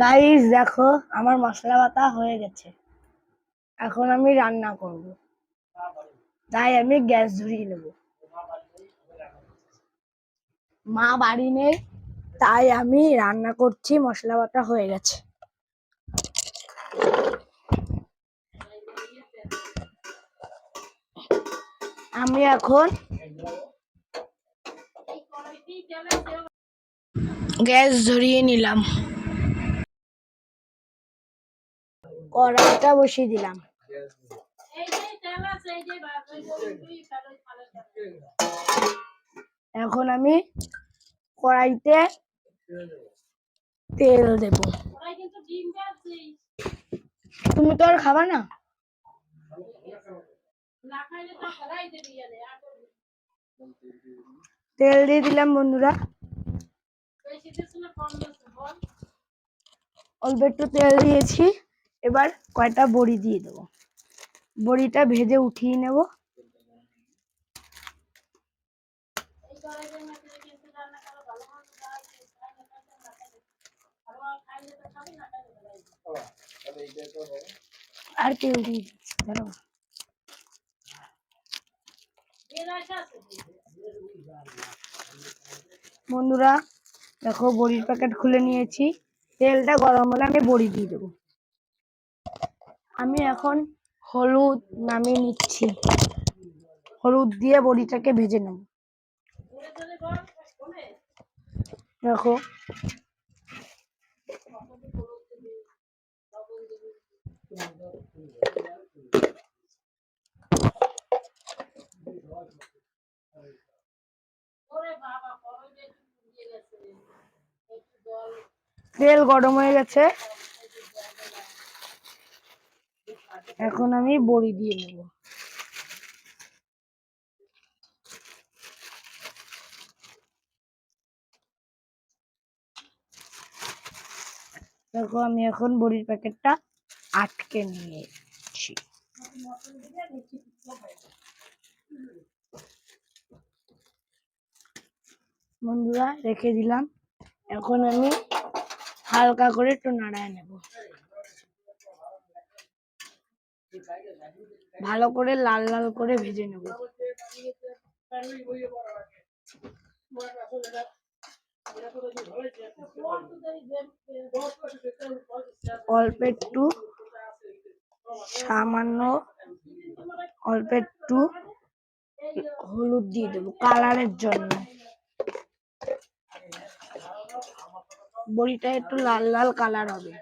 Guys দেখো, আমার মশলা বাটা হয়ে গেছে। এখন আমি রান্না করব। তাই আমি গ্যাস ধরিয়ে নেব। মা বাড়ি নেই, তাই আমি রান্না করছি, মশলা বাটা হয়ে গেছে। আমি এখন গ্যাস ধরিয়ে নিলাম। কড়াইটা বসিয়ে দিলাম। এখন আমি কড়াইতে তেল দেব। তুমি তো আর খাবা না? তেল দিয়ে দিলাম বন্ধুরা। অল্প একটু তেল দিয়েছি। এবার কয়টা বড়ি দিয়ে দেবো? বড়িটা ভেজে উঠিয়ে নেব। আর তেল। বন্ধুরা, দেখো বড়ির প্যাকেট খুলে নিয়েছি। তেলটা গরম হলে আমি বড়ি দিয়ে দেবো। আমি এখন হলুদ নামিয়ে নিচ্ছি। হলুদ দিয়ে বড়িটাকে ভেজে নেব। দেখো। তেল গরম হয়ে গেছে। এখন আমি বড়ি দিয়ে নেব। দেখো, আমি এখন বড়ির প্যাকেটটা আটকে নিয়েছি। বন্ধুরা, রেখে দিলাম। এখন আমি হালকা করে একটু নাড়ায় নেব। ভালো করে লাল লাল করে ভেজে নেব। অল্প একটু সামান্য অল্প একটু হলুদ দিয়ে দেবো কালারের জন্য। বড়িটা একটু লাল লাল কালার হবে।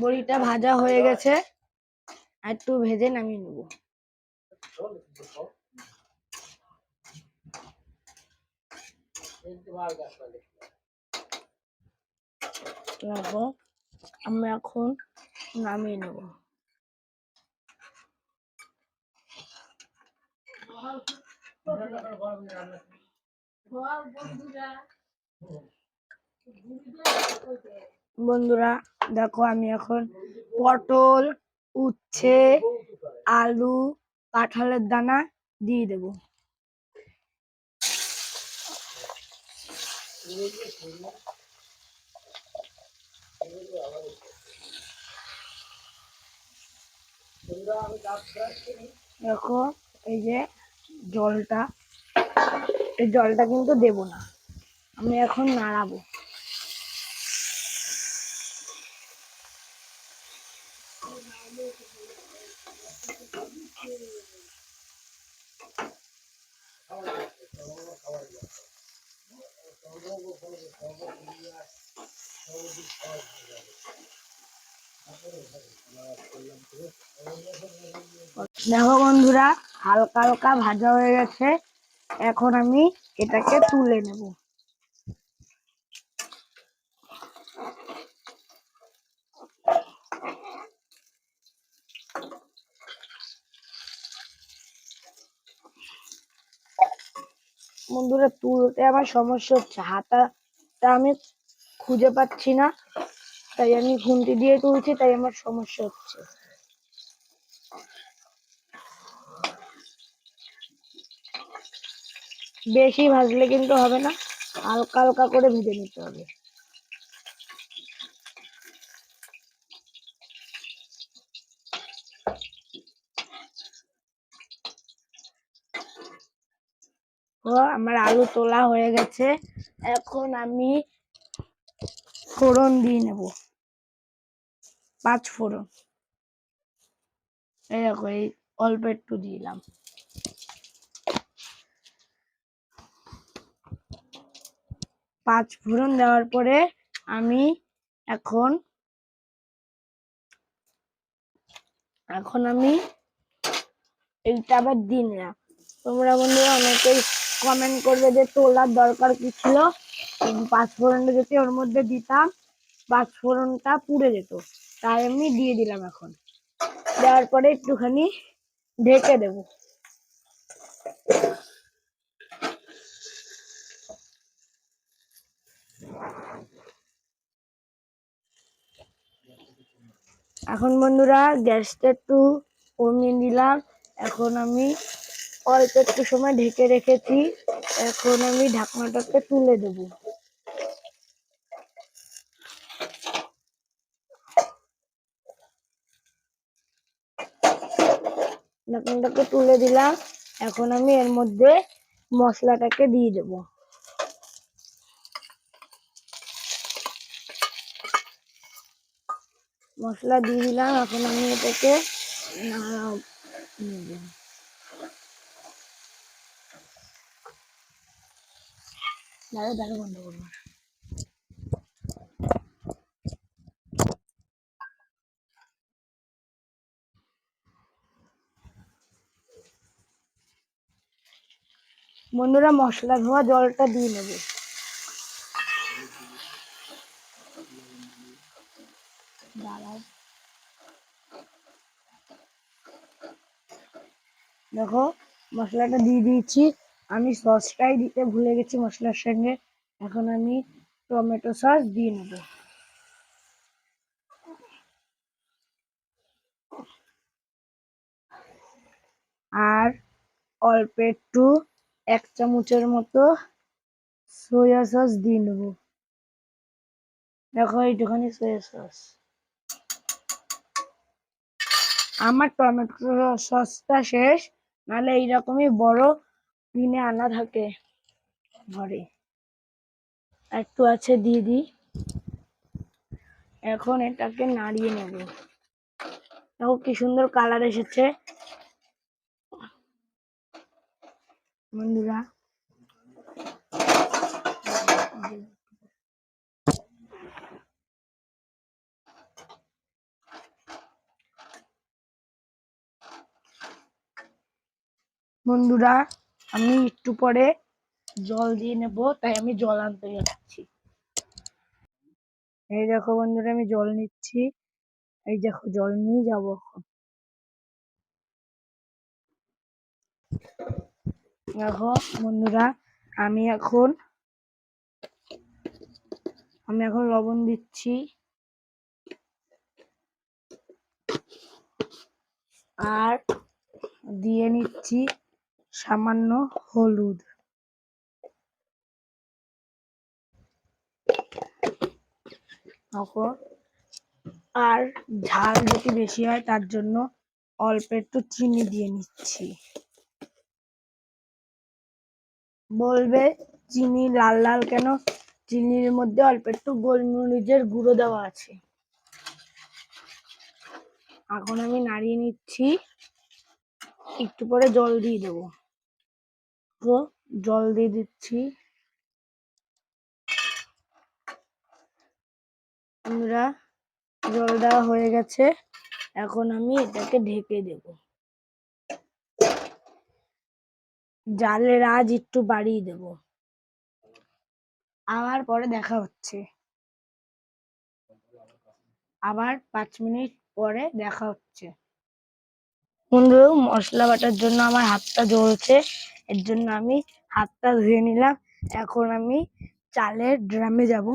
বড়িটা ভাজা হয়ে গেছে। আর একটু ভেজে নামিয়ে নেব। আমি এখন নামিয়ে নেব। বন্ধুরা, দেখো আমি এখন পটল, উচ্ছে, আলু, কাঁঠালের দানা দিয়ে দেব। দেখো এই যে জলটা এই জলটা কিন্তু দেব না। আমি এখন নাড়াবো। দেখো বন্ধুরা, হালকা হালকা ভাজা হয়ে গেছে। এখন আমি এটাকে তুলে নেব। বন্ধুরা, তুলতে আমার সমস্যা হচ্ছে। হাতাটা আমি খুঁজে পাচ্ছি না। তাই আমি খুন্তি দিয়ে তুলছি, তাই আমার সমস্যা হচ্ছে। বেশি ভাজলে কিন্তু হবে না, হালকা হালকা করে ভেজে নিতে হবে। আমার আলু তোলা হয়ে গেছে। এখন আমি ফোড়ন দিয়ে নেব। পাঁচ ফোড়ন। দেখো, এই অল্প একটু দিলাম। পাঁচ ফোড়ন দেওয়ার পরে আমি এখন এখন আমি এইটা আবার দিয়ে না তোমরা বন্ধুরা অনেকেই কমেন্ট করবে যে তোলার দরকার কি ছিল? উম, পাঁচ ফোড়নটা যদি ওর মধ্যে দিতাম পাঁচ ফোড়নটা পুড়ে যেত। তাই আমি দিয়ে দিলাম এখন। দেওয়ার পরে একটুখানি ঢেকে দেবো। এখন বন্ধুরা গ্যাসটা একটু কমিয়ে দিলাম এখন আমি অল্প একটু সময় ঢেকে রেখেছি। এখন আমি ঢাকনাটাকে তুলে দেবো। ঢাকনাটাকে তুলে দিলাম। এখন আমি এর মধ্যে মশলাটাকে দিয়ে দেবো। মশলা দিয়ে দিলাম। এখন আমি এটাকে। দাঁড়া দাঁড়া বন্ধ করব না। বন্ধুরা, মশলা ধোয়া, জলটা দিয়ে নেবে। দেখো, মশলাটা দিয়ে দিয়েছি। আমি সসটাই দিতে ভুলে গেছি মশলার সঙ্গে। এখন আমি টমেটো সস দিয়ে নেব। আর অল্প একটু এক চামচের মতো সয়া সস দিয়ে নেব। দেখো, এইটুখানি সয়া সস। আমার টমেটো সসটা শেষ, নাহলে এইরকমই বড় কিনে আনা থাকে ঘরে। একটু আছে দিয়ে দিই এখন এটাকে নাড়িয়ে নেব। দেখো কি সুন্দর কালার এসেছে। বন্ধুরা। বন্ধুরা। আমি একটু পরে জল দিয়ে নেব, তাই আমি জল আনতে যাচ্ছি। এই দেখো বন্ধুরা, আমি জল নিচ্ছি। এই দেখো, জল নিয়ে যাব এখন। দেখো বন্ধুরা, আমি এখন আমি এখন লবণ দিচ্ছি। আর দিয়ে নিচ্ছি সামান্য হলুদ। আর ঝাল যদি বেশি হয়, তার জন্য অল্প একটু চিনি দিয়ে নিচ্ছি। বলবে চিনি লাল লাল কেন? চিনির মধ্যে অল্প একটু গোলমরিচের গুঁড়ো দেওয়া আছে। এখন আমি নাড়িয়ে নিচ্ছি। একটু পরে জল দিয়ে দেবো। জল দিয়ে দিচ্ছি। আমরা জল দেওয়া হয়ে গেছে। এখন আমি এটাকে ঢেকে দেব। জালের আজ একটু বাড়িয়ে দেব। আবার পরে দেখা হচ্ছে। আবার পাঁচ মিনিট পরে দেখা হচ্ছে। বন্ধু মশলা বাটার জন্য আমার হাতটা জ্বলছে। এর জন্য আমি হাতটা ধুয়ে নিলাম। এখন আমি চালের ড্রামে যাব।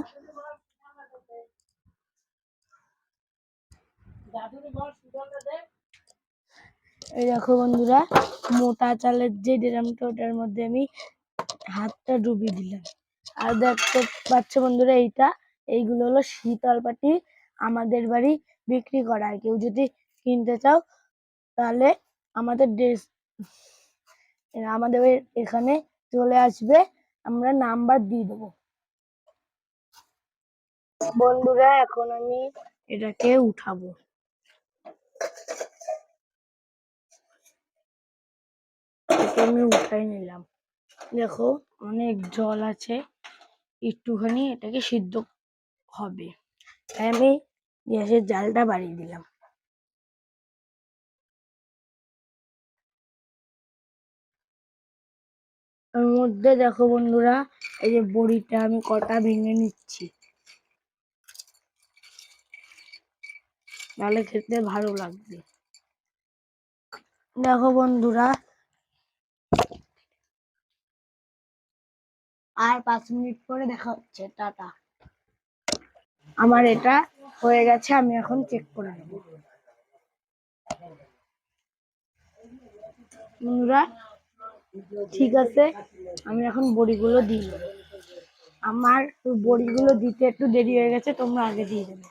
এই দেখো বন্ধুরা, মোটা চালের যে ড্রামটা, ওটার মধ্যে আমি হাতটা ডুবিয়ে দিলাম। আর দেখতে পাচ্ছ বন্ধুরা, এইটা, এইগুলো হলো শীতল পাটি আমাদের বাড়ি বিক্রি করা কেউ যদি কিনতে চাও, তাহলে আমাদের ড্রেস আমাদের এখানে চলে আসবে, আমরা নাম্বার দিয়ে দেবো। বন্ধুরা, এখন আমি এটাকে উঠাবো। আমি উঠাই নিলাম। দেখো, অনেক জল আছে। একটুখানি এটাকে সিদ্ধ হবে। তাই আমি গ্যাসের জালটা বাড়িয়ে দিলাম। ওর মধ্যে দেখো বন্ধুরা, এই যে বড়িটা আমি কটা ভেঙে নিচ্ছি। তাহলে খেতে ভালো লাগবে। দেখো বন্ধুরা, আর পাঁচ মিনিট পরে দেখা হচ্ছে, টাটা। আমার এটা হয়ে গেছে, আমি এখন চেক করে নেব। বন্ধুরা ঠিক আছে? আমি এখন বড়িগুলো দিই। আমার বড়িগুলো দিতে একটু দেরি হয়ে গেছে, তোমরা আগে দিয়ে দেবে।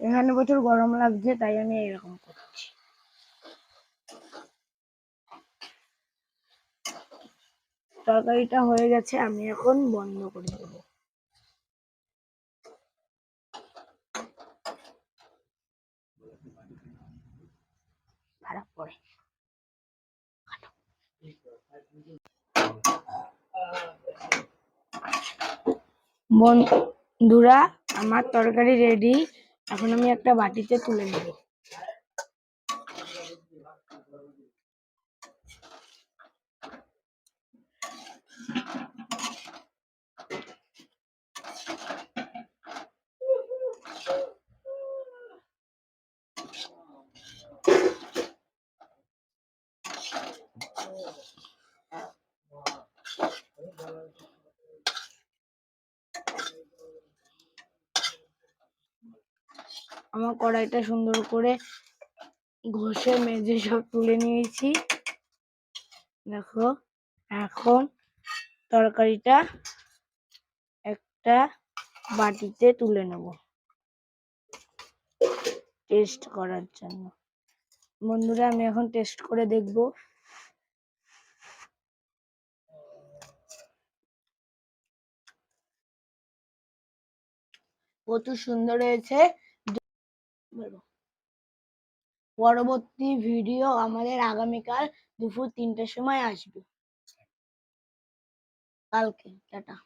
এখানে প্রচুর গরম লাগছে, তাই আমি এরকম করছি। তরকারিটা হয়ে গেছে, আমি এখন বন্ধ করে দেব। খারাপ বন্ধুরা, আমার তরকারি রেডি এখন আমি একটা বাটিতে তুলে নেব। আমার কড়াইটা সুন্দর করে ঘষে মেজে সব তুলে নিয়েছি। দেখো, এখন তরকারিটা একটা বাটিতে তুলে নেব। টেস্ট করার জন্য। বন্ধুরা, আমি এখন টেস্ট করে দেখব। প্রচুর সুন্দর হয়েছে। পরবর্তী ভিডিও আমাদের আগামীকাল দুপুর তিনটের সময় আসবে। কালকে, টাটা।